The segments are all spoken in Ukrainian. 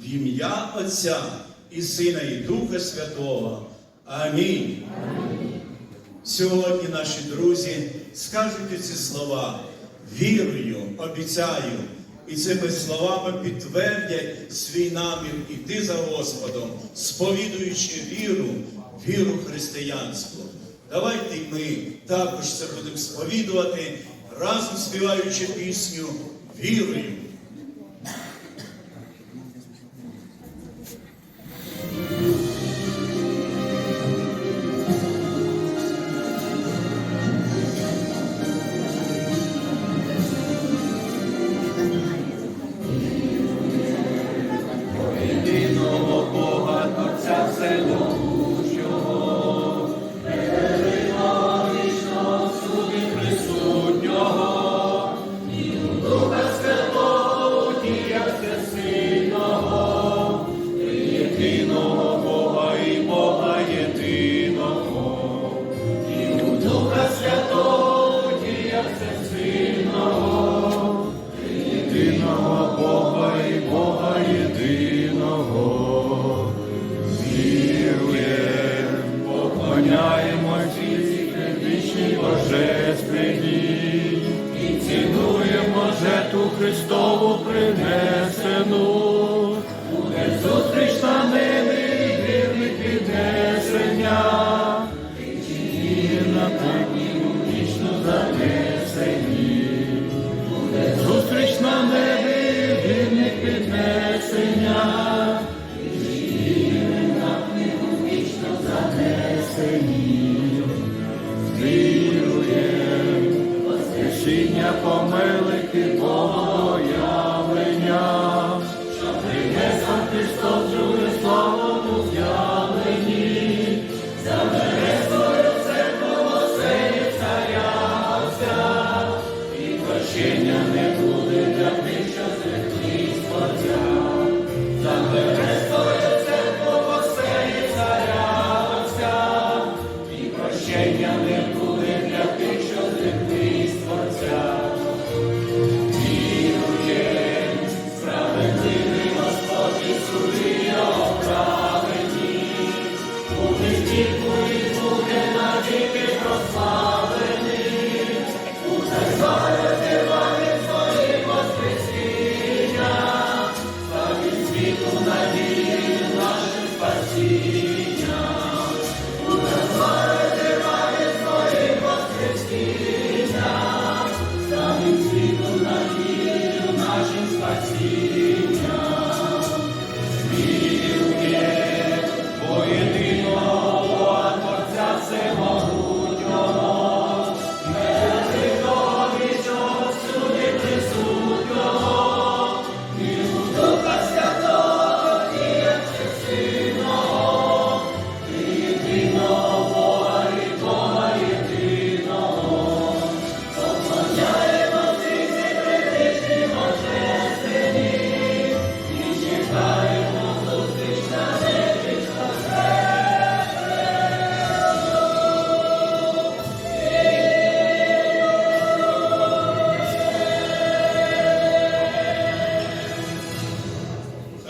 В ім'я Отця і Сина, і Духа Святого. Амінь. Сьогодні наші друзі скажуть ці слова вірою, обіцяю, і цими словами підтвердять свій намір іти за Господом, сповідуючи віру, віру християнську. Давайте ми також це будемо сповідувати, разом співаючи пісню вірою.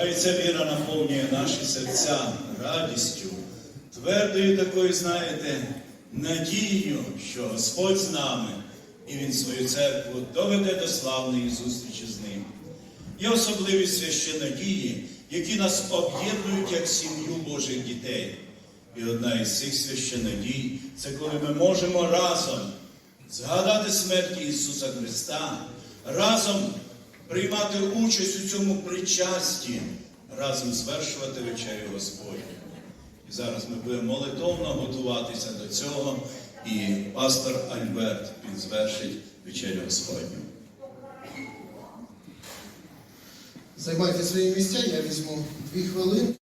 Хай ця віра наповнює наші серця радістю, твердою такою, знаєте, надією, що Господь з нами, і Він свою церкву доведе до славної зустрічі з ним. Є особливі священнодії, які нас об'єднують як сім'ю Божих дітей. І одна із цих священодій це коли ми можемо разом згадати смерть Ісуса Христа, разом приймати участь у цьому причасті, разом звершувати вечерю Господню. І зараз ми будемо молитовно готуватися до цього, і пастор Альберт підзвершить вечерю Господню. Займайте свої місця, я візьму дві хвилини.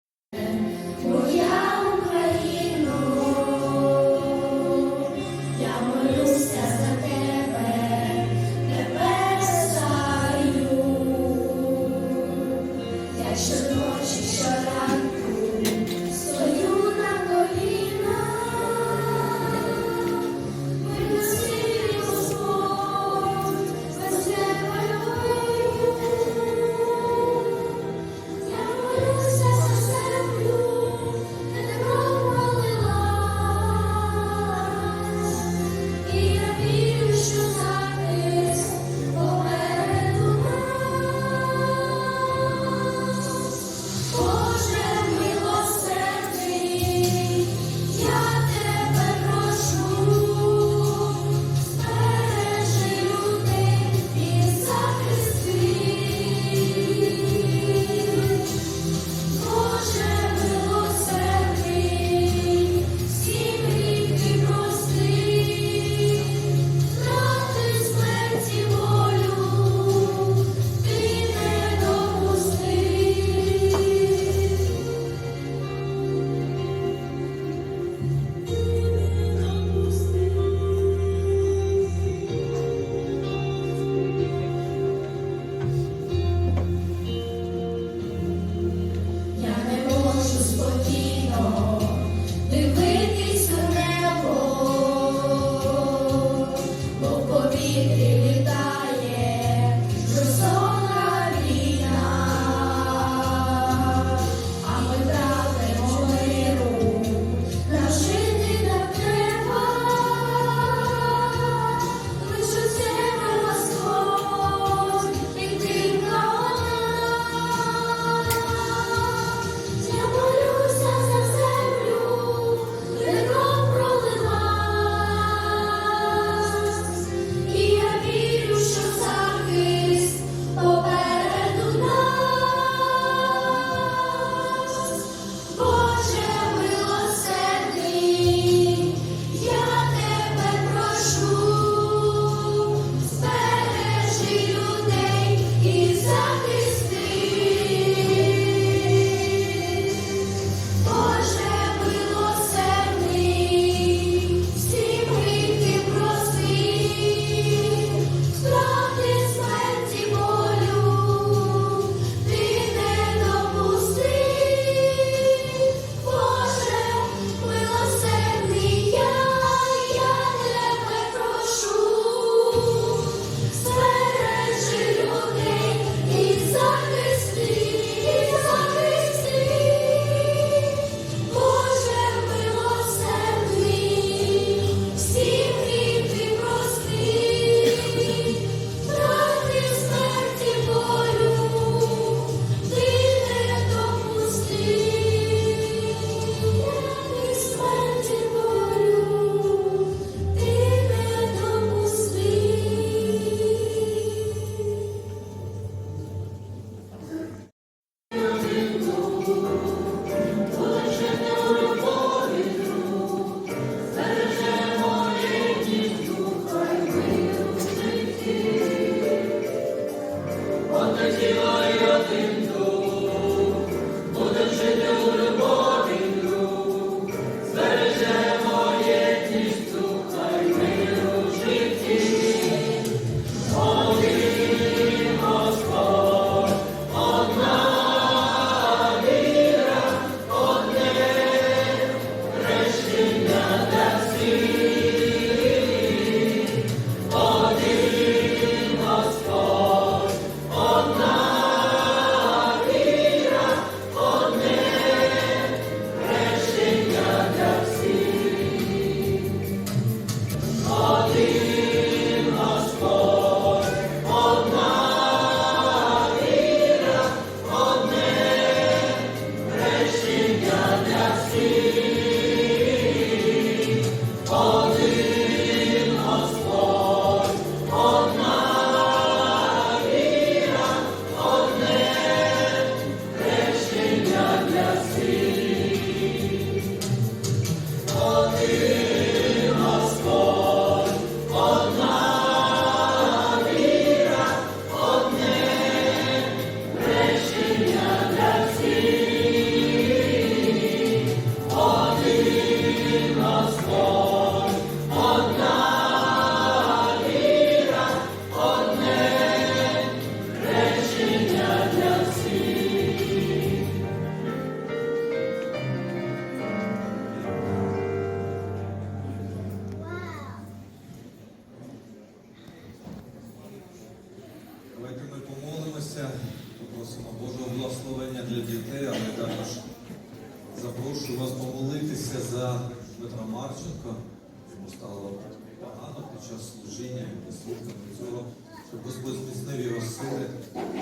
Під час служіння і прислухати цього, щоб Господь зміцнив його сили,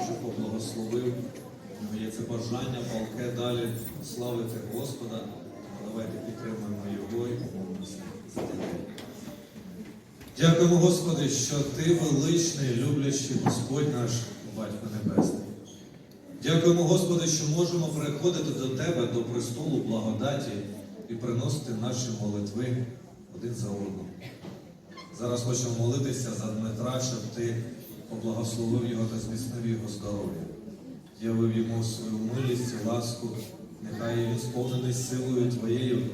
щоб поблагословив. У нього є це бажання палке далі славити Господа. Давайте підтримуємо його і помолимося за. Дякуємо, Господи, що Ти величний, люблячий Господь наш, Батько Небесний. Дякуємо, Господи, що можемо приходити до Тебе, до престолу благодаті і приносити наші молитви один за одним. Зараз хочемо молитися за Дмитра, щоб Ти поблагословив його та зміцнив його здоров'я. Явив йому свою милість і ласку, нехай він сповнений силою Твоєю,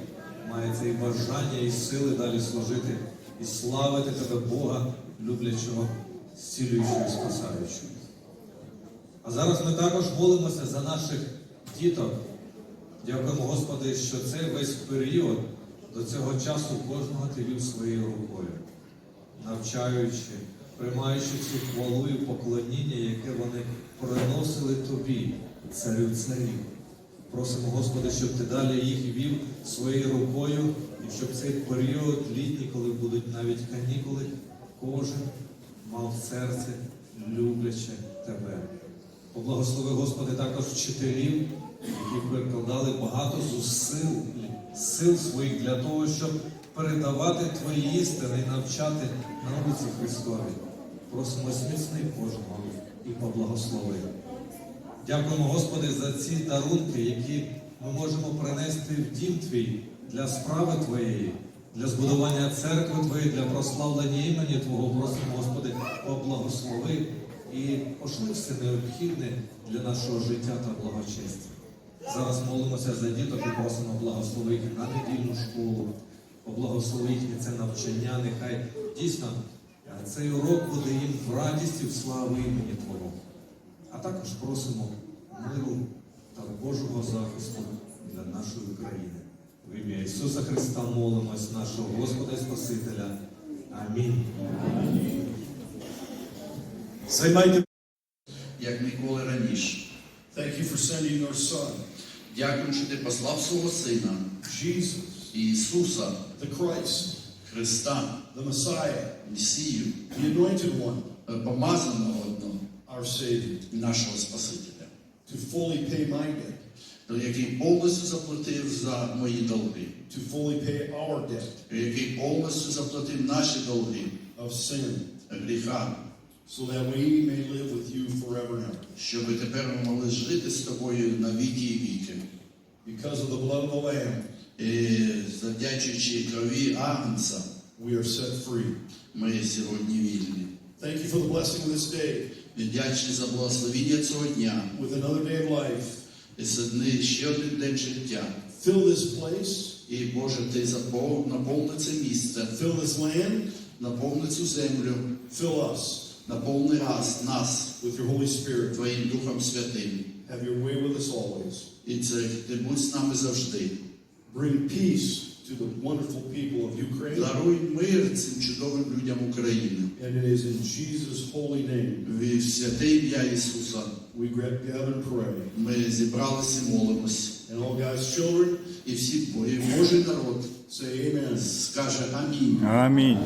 має це і бажання, і сили далі служити, і славити Тебе, Бога, люблячого, зцілюючого і спасаючого. А зараз ми також молимося за наших діток. Дякуємо, Господи, що цей весь період до цього часу кожного ти вів своєю рукою, навчаючи, приймаючи цю хвалу і поклоніння, яке вони приносили тобі, царю царів. Просимо, Господи, щоб ти далі їх вів своєю рукою, і щоб цей період літній, коли будуть навіть канікули, кожен мав в серці любляче тебе. Поблагослови, Господи, також вчителів, які прикладали багато зусиль, сил своїх для того, щоб передавати Твої істини і навчати науці Христові. Просимо зміцни кожного і поблагослови. Дякуємо, Господи, за ці дарунки, які ми можемо принести в дім Твій для справи Твоєї, для збудування церкви Твоєї, для прославлення імені Твого. Просимо, Господи, поблагослови і пошли все необхідне для нашого життя та благочестя. Зараз молимося за діток і просимо благослови їх на недільну школу, поблагослови їхнє це навчання. Нехай дійсно е, цей урок буде їм в радісті, в славу імені Твого. А також просимо миру та Божого захисту для нашої країни. В ім'я Ісуса Христа молимось, нашого Господа і Спасителя. Амінь. Займайте як ніколи раніше. Thank you for sending your son, Дякую, що ти послав свого Сина Jesus, Ісуса the Christ, Христа, the Messiah, Месію, the anointed one, е, помазаного одного, our Savior, нашого Спасителя, to fully pay my debt, то який повністю заплатив за мої долги, to fully pay our debt який повністю заплатив наші долги, of sin, гріха, so that we may live with you forever and ever. щоб тепер ми могли жити з тобою на віки і віки. Because of the blood of the Lamb, І завдячуючи крові Агнця, we are set free. ми сьогодні вільні. Thank you for the blessing of this day Вдячні за благословіння цього дня. with another day of life. І сьогодні ще один день життя. Fill this place, І Боже, ти запов- наповни це місце, fill this land, наповни цю землю, fill us наповни нас, нас with your Holy Spirit. Твоїм Духом Святим. Have your way with us always. І це ти будь з нами завжди. Bring peace to the wonderful people of Ukraine. Даруй мир цим чудовим людям України. And it is in Jesus' holy name В святе ім'я Ісуса we gather and pray. ми зібралися і молимось. And all God's children І всі і Божий народ say amen. скаже Амінь. Амінь.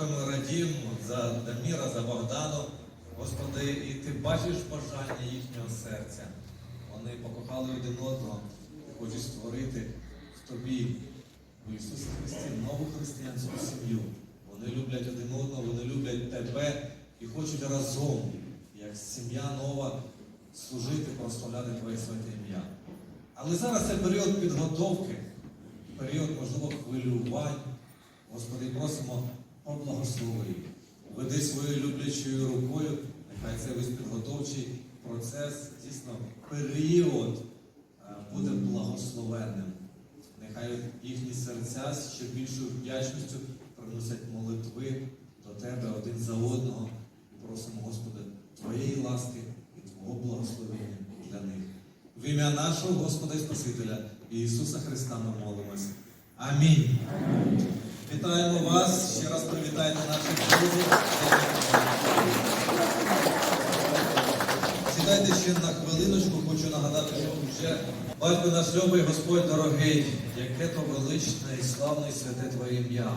Дякуємо, радіємо за Даміра, за Богдану. Господи, і ти бачиш бажання їхнього серця. Вони покохали один одного хочуть створити в тобі, в Ісусі Христі, нову християнську сім'ю. Вони люблять один одного, вони люблять тебе і хочуть разом, як сім'я нова, служити, прославляти Твоє святе ім'я. Але зараз це період підготовки, період, можливо, хвилювань. Господи, просимо поблагослови. Веди своєю люблячою рукою, нехай цей весь підготовчий процес, дійсно, період е, буде благословенним. Нехай їхні серця з ще більшою вдячністю приносять молитви до Тебе один за одного. І просимо, Господи, Твоєї ласки і Твого благословення для них. В ім'я нашого Господа і Спасителя Ісуса Христа ми молимось. Амінь. Вітаємо вас. Ще раз привітайте наших друзів. Сідайте ще на хвилиночку, хочу нагадати, що вже батько наш любий Господь дорогий, яке то величне і славне і святе Твоє ім'я.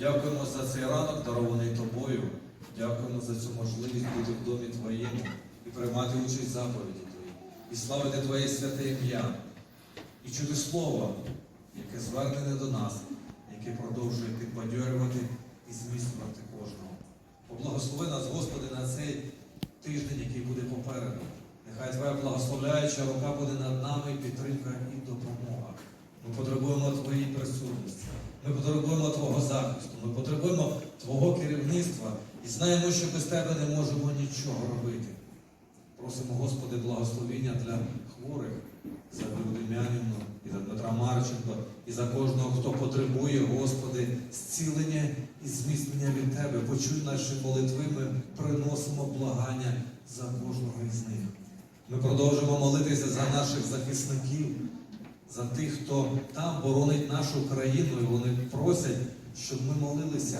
Дякуємо за цей ранок, дарований тобою. Дякуємо за цю можливість бути в домі Твоєму і приймати участь в заповіді Твої, і славити Твоє святе ім'я, і чути слово, яке звернене до нас, яке продовжує підбадьорювати і зміцнювати кожного. Поблагослови нас, Господи, на цей тиждень, який буде попереду. Нехай Твоя благословляюча рука буде над нами, підтримка і допомога. Ми потребуємо Твоєї присутності. Ми потребуємо Твого захисту, ми потребуємо Твого керівництва і знаємо, що без Тебе не можемо нічого робити. Просимо, Господи, благословіння для хворих за Володимянівну і за Дмитра Марченко, і за кожного, хто потребує, Господи, зцілення і зміцнення від Тебе. Почуй наші молитви, ми приносимо благання за кожного із них. Ми продовжимо молитися за наших захисників, за тих, хто там боронить нашу країну, і вони просять, щоб ми молилися.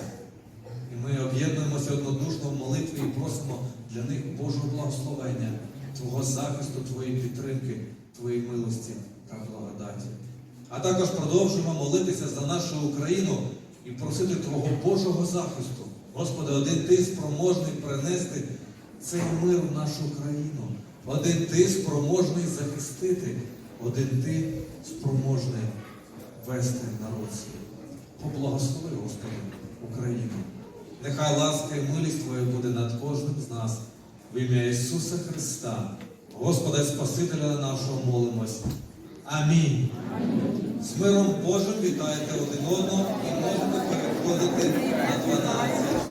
І ми об'єднуємося однодушно в молитві і просимо для них Божого благословення, Твого захисту, Твоєї підтримки, Твоєї милості та благодаті. А також продовжуємо молитися за нашу Україну і просити Твого Божого захисту. Господи, один Ти спроможний принести цей мир в нашу країну. Один Ти спроможний захистити, один Ти спроможний вести народ свій. Поблагослови, Господи, Україну. Нехай ласка і милість Твоя буде над кожним з нас. В ім'я Ісуса Христа, Господа Спасителя нашого молимось. Амінь. З миром Божим вітайте один одного і можете переходити на 12.